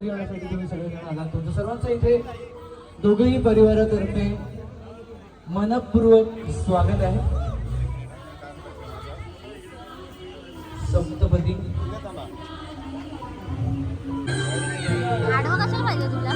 येण्यासाठी तुम्ही सगळेजण आलात. तुमचं सर्वांचं इथे दोघेही परिवारातर्फे मनपूर्वक स्वागत आहे. सप्तपदी. पाहिजे तुला?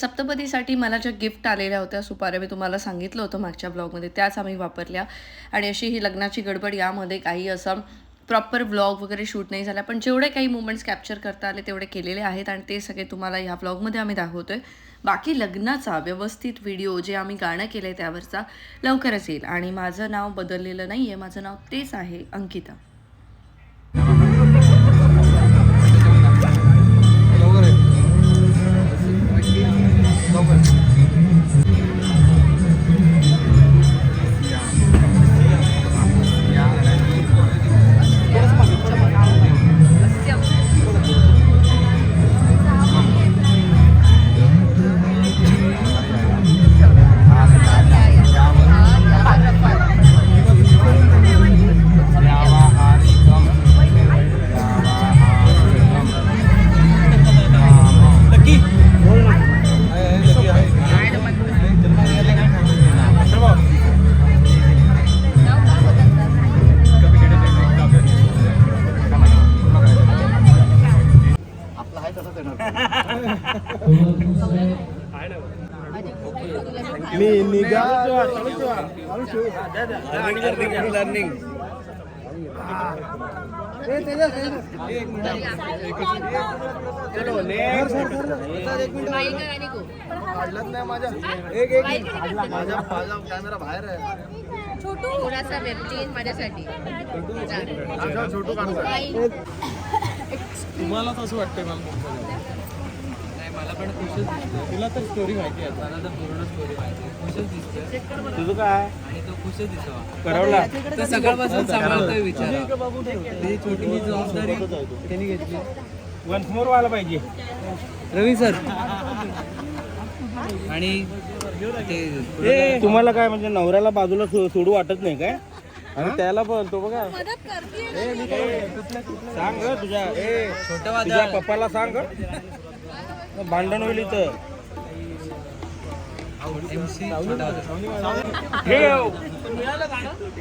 सप्तपदीसाठी मला ज्या गिफ्ट आलेल्या होत्या सुपाऱ्या मी तुम्हाला सांगितलं होतं मागच्या ब्लॉगमध्ये त्याच आम्ही वापरल्या. आणि अशी ही लग्नाची गडबड यामध्ये काही असं प्रॉपर ब्लॉग वगैरे शूट नाही झाला पण जेवढे काही मुमेंट्स कॅप्चर करता आले तेवढे केलेले आहेत आणि ते सगळे तुम्हाला ह्या ब्लॉगमध्ये आम्ही दाखवतो आहे बाकी लग्नाचा व्यवस्थित व्हिडिओ जे आम्ही गाणं केलं आहे त्यावरचा लवकरच येईल. आणि माझं नाव बदललेलं नाही आहे माझं नाव तेच आहे अंकिता. लर्निंग नाही माझ्या एक एक माझा माझा कॅमेरा बाहेर आहे थोडासा वेबटीन माझ्यासाठी छोटू काढतो तुम्हाला असं वाटतंय मला पण खुशच दिसतोय. तुला तर स्टोरी माहिती आहे. मला तर पूर्ण स्टोरी माहिती आहे. खुशच दिसतोय. तुझं काय? आणि तो खुशच दिसावा. करवला. तर सकाळपासून सांभाळतोय विचार ही छोटी जबाबदारी त्यांनी घेतली. वन्स मोर व्हायला पाहिजे. रवी सर. आणि ते तुम्हाला काय म्हणजे नवऱ्याला बाजूला सोडू वाटत नाही काय? आणि त्याला पण तो बघा. सांग ग तुझ्या ए छोटं तुझ्या वादळ. पप्पाला सांग ग. भांडण होईल इथं. हे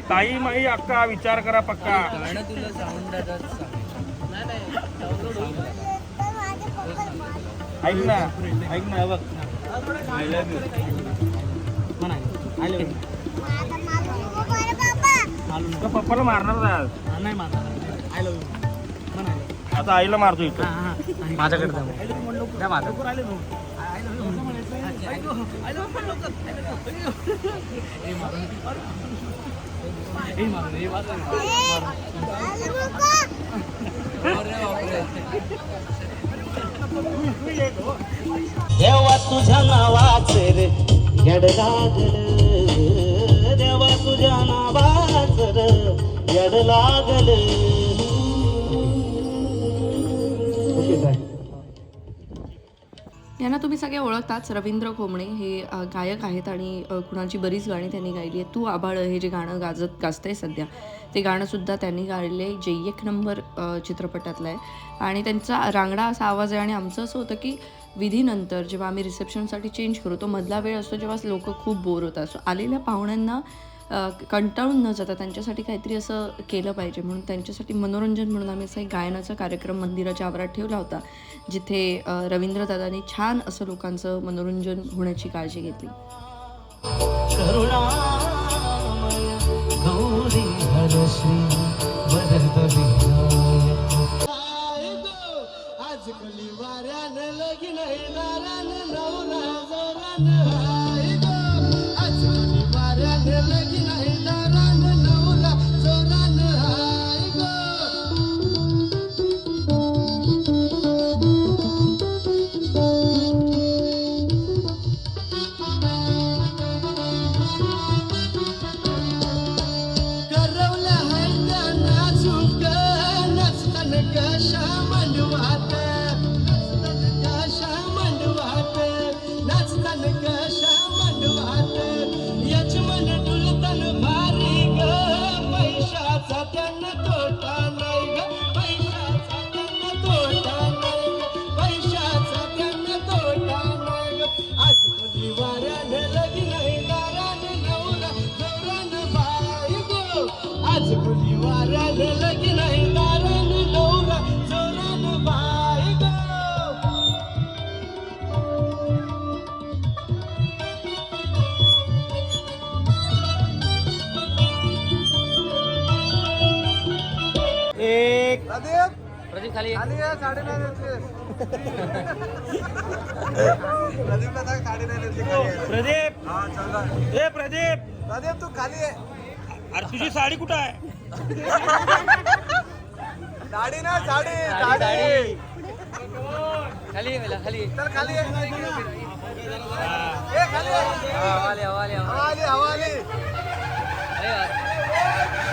ताई माई अक्का विचार करा पक्का. ऐक ना ऐक ना बघ. आय लव्ह यू पप्पाला मारणार आज. नाही मारणार. आय लव्ह आता आईला मारतो इथं. माझ्याकडे द्या माझा देवा तुझ्या नावाच रे यड लागल देवा तुझ्या नावाच रे यड लागल यांना तुम्ही सगळे ओळखताच. रवींद्र खोमणे हे गायक आहेत आणि कुणाची बरीच गाणी त्यांनी गायली आहेत. तू आबाळ हे जे गाणं गाजत गाजतंय सध्या. ते गाणंसुद्धा त्यांनी गायले आहे. जे एक नंबर चित्रपटातलं आहे. आणि त्यांचा रांगडा असा आवाज आहे आणि आमचं असं होतं की विधीनंतर जेव्हा आम्ही रिसेप्शनसाठी चेंज करू तो मधला वेळ असतो जेव्हा लोक खूप बोर होतात. सो आलेल्या पाहुण्यांना कंटाळून न जाता त्यांच्यासाठी काहीतरी असं केलं पाहिजे. म्हणून त्यांच्यासाठी मनोरंजन म्हणून आम्ही असा एक गायनाचा कार्यक्रम मंदिराच्या आवारात ठेवला होता जिथे रवींद्रदादांनी छान असं लोकांचं मनोरंजन होण्याची काळजी घेतली. आज खाली प्रदीप ए प्रदीप। प्रदीप तू खाली आहे अरे तुझी साडी कुठं आहे? साडी ना साडी साडी खाली खाली तर खाली आहे. ए, खाली आहे. हवाली हवाली हवाली।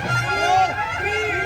मंगलान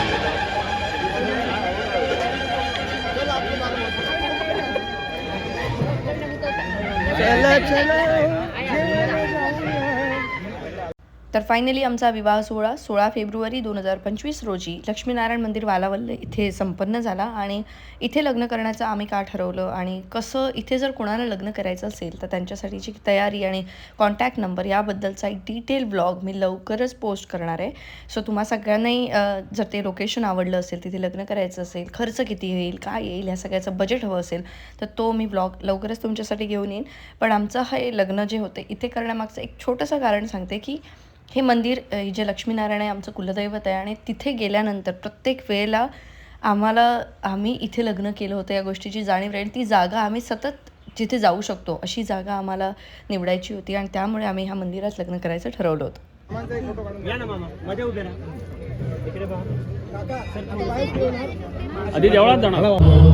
सीताराम फायनली तर फायनली आमचा विवाह सोहळा सोळा फेब्रुवारी दोन हजार पंचवीस रोजी लक्ष्मीनारायण मंदिर वालावल्ले इथे संपन्न झाला आणि इथे लग्न करण्याचं आम्ही का ठरवलं आणि कसं इथे जर कोणाला लग्न करायचं असेल तर त्यांच्यासाठीची तयारी आणि कॉन्टॅक्ट नंबर याबद्दलचा एक डिटेल ब्लॉग मी लवकरच पोस्ट करणार आहे. सो तुम्हा सगळ्यांनाही जर ते लोकेशन आवडलं असेल तिथे लग्न करायचं असेल खर्च किती येईल काय येईल ह्या सगळ्याचं बजेट हवं असेल तर तो मी ब्लॉग लवकरच तुमच्यासाठी घेऊन येईन. पण आमचं हे लग्न जे होते इथे करण्यामागचं एक छोटंसं कारण सांगते की हे मंदिर जे लक्ष्मीनारायण आहे आमचं कुलदैवत आहे आणि तिथे गेल्यानंतर प्रत्येक वेळेला आम्हाला आम्ही इथे लग्न केलं होतं या गोष्टीची जाणीव राहील. ती जागा आम्ही सतत जिथे जाऊ शकतो अशी जागा आम्हाला निवडायची होती आणि त्यामुळे आम्ही ह्या मंदिरात लग्न करायचं ठरवलं होतं. या ना मामा मध्ये उभे राहा इकडे पहा आधी देवळात जाणार.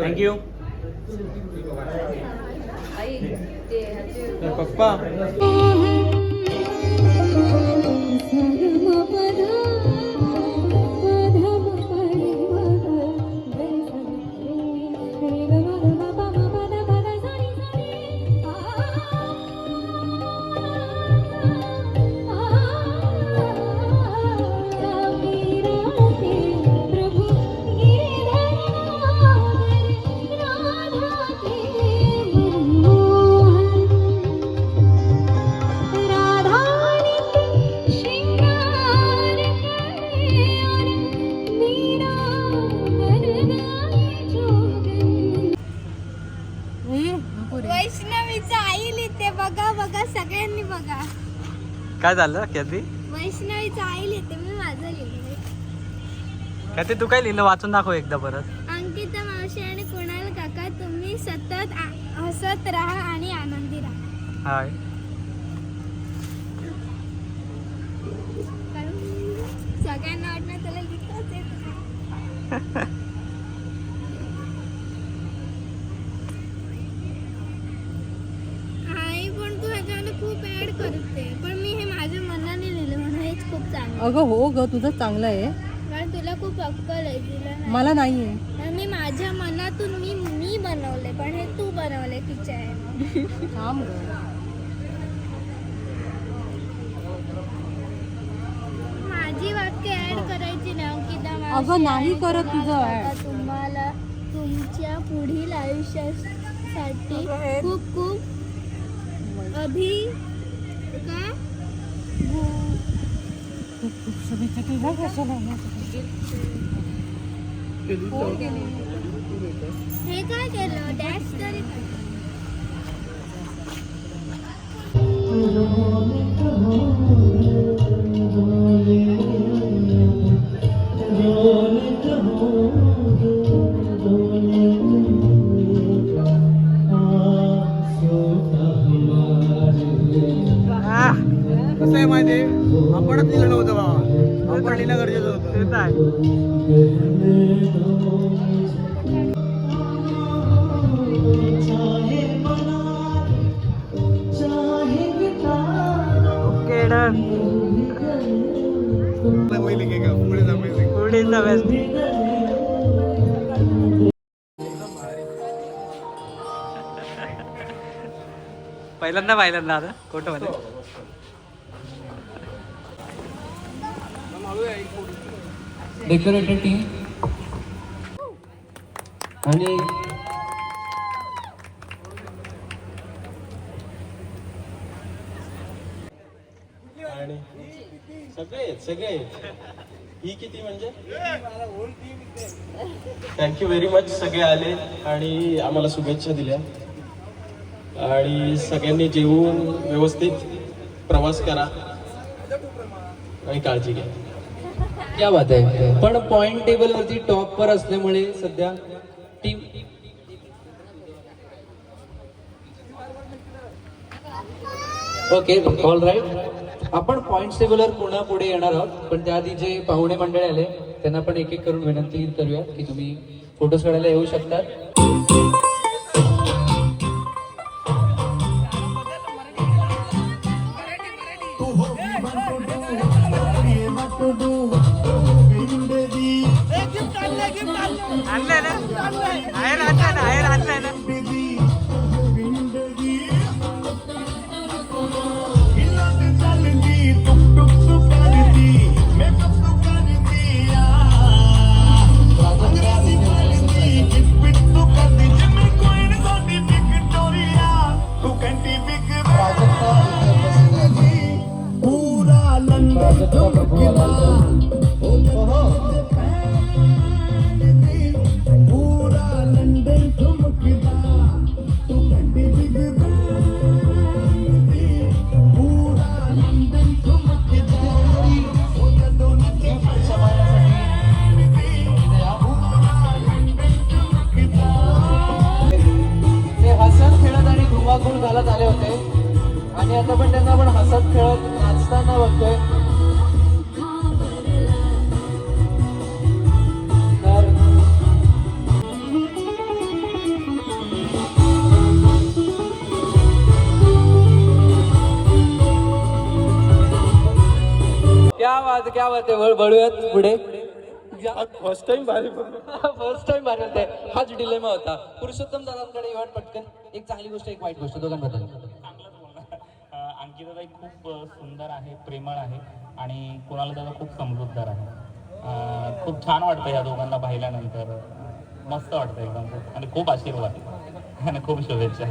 थँक्यू पप्पा वैष्णवीचं आई लिहिते बघा बघा सगळ्यांनी बघा. काय झालं कॅती वैष्णवीचं आई लिहिते मी माझं लिहिलं कॅती तू काय लिहिलं? वाचून दाखव एकदा परत. अंकिता मावशी आणि कुणाल काका तुम्ही सतत हसत राहा आणि आनंदी राहा. हाय. सगळ्यांना वाटणार त्याला लिहिताच येत नाही. आई पण तू ह्याच्यामध्ये खूप ऍड करते पण मी हे माझ्या मनाने लिहिलं म्हणून हेच खूप चांगलं अगं हो ग तुझं चांगलं आहे. कारण तुला खूप अक्कल आहे तुला नाही. मला नाही आहे आणि मी माझ्या मनातून मी मी बनवले पण हे तू बनवले आहे थांब ग. माझी वाक्य ऍड करायची ना अंकिता मावशी अगं, नाही आणि करत तुझं add. तुम्हाला तुमच्या पुढील आयुष्यासाठी खूप खूप अभि का? गु- हे काय केलं डॅश तरी कसं आहे माहिती आपणच लिहिलं होतं बाबा आपण लिहिलं गरजेचं होतं. ते आहे. पहिल्यांदा पाहिल्यांदा आता? खोटं मध्ये डेकोरेटर टीम आणि सगळे आहेत सगळे आहेत. ही किती म्हणजे? थँक्यू व्हेरी मच सगळे आले आणि आम्हाला शुभेच्छा दिल्या. आणि सगळ्यांनी जेवून व्यवस्थित प्रवास करा आणि काळजी घ्या. क्या बात आहे पण पॉइंट टेबल वरती टॉप वर असल्यामुळे सध्या टीम ओके ऑल राईट आपण पॉइंट टेबलवर पुन्हा पुढे येणार आहोत? पण त्याआधी जे पाहुणे मंडळी आले त्यांना पण एक एक करून विनंती करूया की तुम्ही फोटोज काढायला येऊ शकतात. बात आहे वळ बळूयात पुढे. फर्स्ट टाइम भारी फर्स्ट टाइम भारी होते. हाच डिलेमा होता. पुरुषोत्तम दादांकडे येऊन पटकन. एक चांगली गोष्ट एक वाईट गोष्ट दोघांबद्दल. अंकिता खूप सुंदर आहे प्रेमळ आहे आणि कुणाला दादा खूप समजूतदार आहे. खूप छान वाटतं या दोघांना पाहिल्यानंतर. मस्त वाटतं एकदम. खूप आणि खूप आशीर्वाद. आणि खूप शुभेच्छा.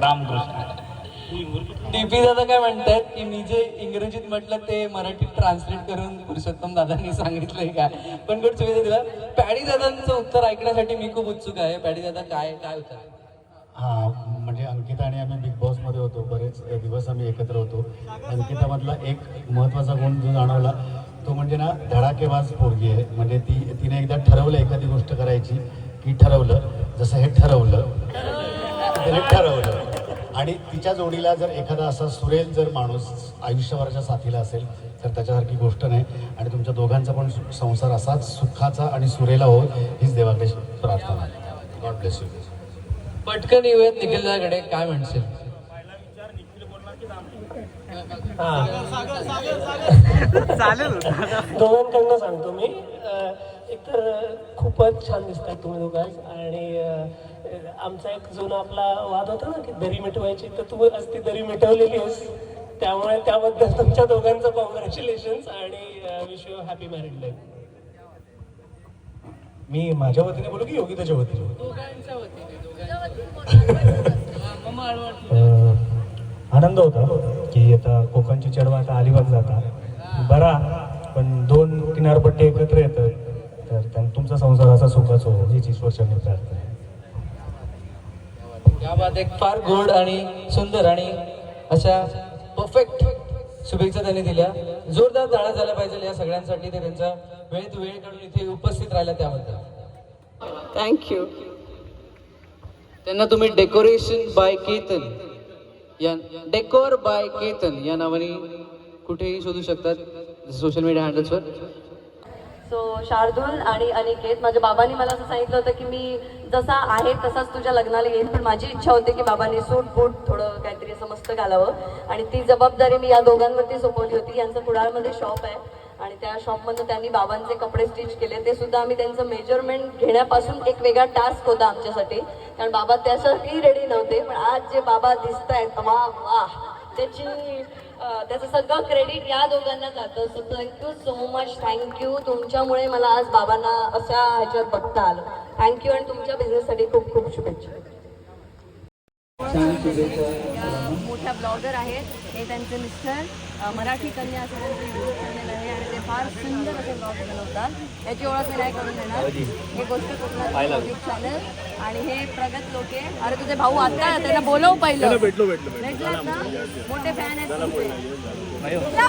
रामकृष्ण. टीपी दादा काय म्हणतात की मी जे इंग्रजीत म्हटलं ते मराठीत ट्रान्सलेट करून पुरुषोत्तम दादांनी सांगितलंय काय पण गुड सुविधा दिला. पॅडी दादांचं उत्तर ऐकण्यासाठी मी खूप उत्सुक आहे. पॅडी दादा काय काय उत्तर हा म्हणजे अंकिता आणि आम्ही बिग बॉसमध्ये होतो. बरेच दिवस आम्ही एकत्र होतो. अंकितामधला एक महत्त्वाचा गुण जो जाणवला तो म्हणजे ना धडाकेबाज पोरगी आहे. म्हणजे ती तिने एकदा ठरवलं एखादी गोष्ट करायची की ठरवलं जसं हे ठरवलं तिने ठरवलं. आणि तिच्या जोडीला जर एखादा असा सुरेल जर माणूस आयुष्यभराच्या साथीला असेल तर त्याच्यासारखी गोष्ट नाही. आणि तुमच्या दोघांचा पण संसार असाच सुखाचा आणि सुरेला हो हीच देवाकडे प्रार्थना. गॉड ब्लेस यू पटकन येऊयात निखिल दादाकडे. काय म्हणशील? दोघांकडनं सांगतो मी. अं, एकतर खूपच छान दिसतात तुम्ही दोघांच आणि आमचा एक जुना आपला वाद होता ना की दरी मिटवायची तर तू आज ती दरी मिटवलेली आहेस. त्यामुळे त्याबद्दल तुमच्या दोघांचं कॉंग्रॅच्युलेशन आणि wish you happy married life मी माझ्या वतीने बोलू की योगिताच्या वतीने? आनंद होता की आता कोकणची चढवा आता अलिबाग जाता. बरा पण दोन किनारपट्टी एकत्र येतात. तर तुमचा संसार असा सुखाचा हो हीच ईश्वरचरणी प्रार्थना आहे. या बात एक फार गोड आणि सुंदर आणि अशा परफेक्ट शुभेच्छा त्यांनी दिल्या. जोरदार जाळा झाल्या पाहिजे या सगळ्यांसाठी. ते त्यांचा वेळेत वेळ काढून इथे उपस्थित राहिला त्याबद्दल. थँक्यू त्यांना तुम्ही डेकोरेशन बाय केतन या डेकोर बाय केतन या नावाने कुठेही शोधू शकतात. सोशल मीडिया हँडल्सवर सो शार्दूल आणि अनिकेत माझ्या बाबांनी मला असं सांगितलं होतं की मी जसा आहे तसाच तुझ्या लग्नाला येईल पण माझी इच्छा होती की बाबांनी सूट बूट थोडं काहीतरी असं मस्त घालावं. आणि ती जबाबदारी मी या दोघांवरती सोपवली होती. यांचं कुडाळमध्ये शॉप आहे आणि त्या शॉपमधनं त्यांनी बाबांचे कपडे स्टिच केले. ते सुद्धा आम्ही त्यांचं मेजरमेंट घेण्यापासून एक वेगळा टास्क होता आमच्यासाठी. कारण बाबा त्यासाठी रेडी नव्हते पण आज जे बाबा दिसत आहेत वा वा. त्याची त्याचं सगळं क्रेडिट या दोघांना जातं. So thank you so much thank you तुमच्यामुळे मला आज बाबांना अशा ह्याच्यात बघता आलं. थँक्यू आणि तुमच्या बिझनेससाठी खूप खूप शुभेच्छा. मोठ्या ब्लॉगर आहेत. हे त्यांचे मिस्टर मराठी कन्या असं त्यांचं युट्यूब चॅनल आहे. फार सुंदर असे ब्लॉग बनवतात याची ओळख मी नाही करून देणार हे गोष्ट कोकणात युट्यूब चॅनल आणि हे प्रगत लोके अरे तुझे भाऊ आता त्यांना बोलव पहिलं भेटलो भेटलो भेटलात ना मोठे फॅन आहेत तुमचे.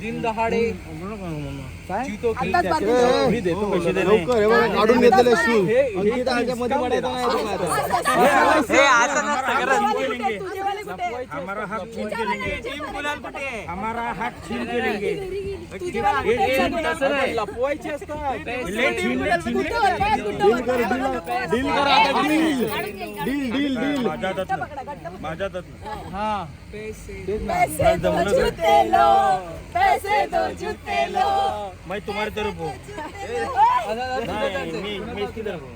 दिन दहाडे काढून घेतलेले शूजमध्ये पडायचं नाही तुम्हाला लपवायचे असतात डील डील डील। हा मैं। तुम्हारी तरफ हूँ।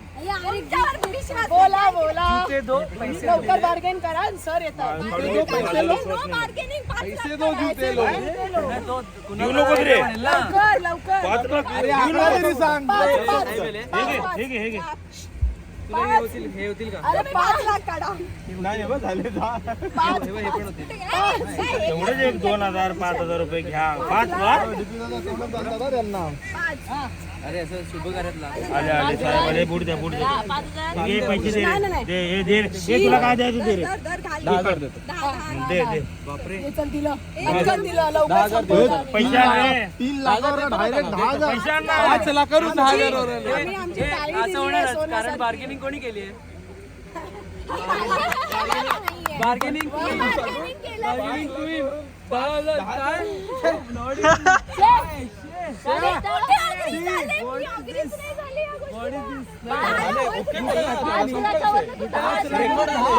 बोला बोला. लवकर बार्गेन करा सर येतात. पैसे दो. जुते लो येऊ नको रे. लवकर लवकर. पाच लाख. अरे आकडा तरी सांग. पाच, पाच. हे घे हे घे तुला हे होतील हे होतील का? अरे पाच लाख काढा. नाही बस झाले दहा. पाच. हे पण होतील. तेवढेच एक दोन हजार पाच हजार रुपये घ्या. पाच लाख अरे असं शुभ कार्यातला आले आले साहेब आले बुड द्या बुड द्या. हे पैसे दे रे. दे हे दे. रे. हे तुला काय द्यायचं दे रे? दहा हजार देतो. दे दे. हे चल दिलं. पटकन दिलं लवकर पैसे आण रे तीन लाखावर डायरेक्ट दहा हजार. पैसे आण ना. पाच लाखावरून दहा हजार आम्ही आमची ताळी दिली आहे सोन्यासारखी. बार्गेनिंग कोणी केली आहे? Bargaining bargaining.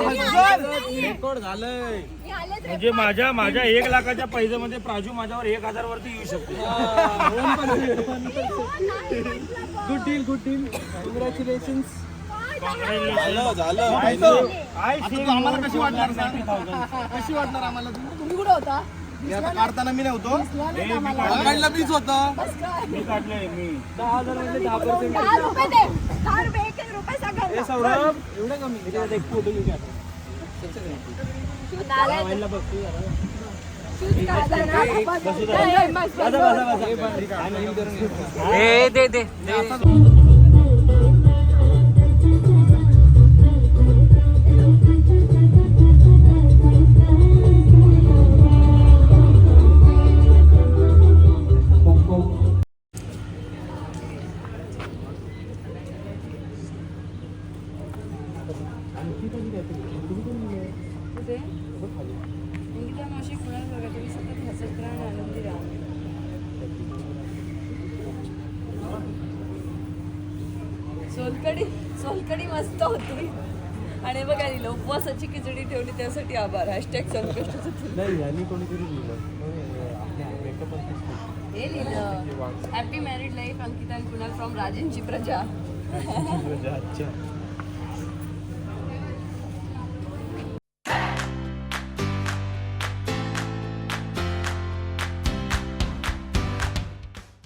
रेकॉर्ड झालंय. मी आलेच म्हणजे माझ्या माझ्या एक लाखाच्या पैशामध्ये प्राजू माझ्यावर एक हजार वरती येऊ शकते. Good deal good deal congratulation आम्हाला कशी वाटणार कशी वाटणार आम्हाला? तुम्ही कुठं होता? काढताना मी नव्हतो. काढला. मीच होता. मी काढले मी. दहा हजार म्हणजे दहा दहा रुपये दे. दहा रुपये एक एक रुपये सगळ्यांना सौरभ. एवढं कमी एक फोटो घेऊ शूट आलाय. शूट काढलाय ना? बस, बस, बस, बस. हे दे दे ठेवली त्यासाठी आभार. हॅशटॅग संकष्ट नाही यांनी कोणीतरी लिहिलं. मेकअप हे लिहिलं. हॅपी मॅरिड लाईफ अंकिता आणि कुणाल फ्रॉम राजेंची प्रजा अच्छा.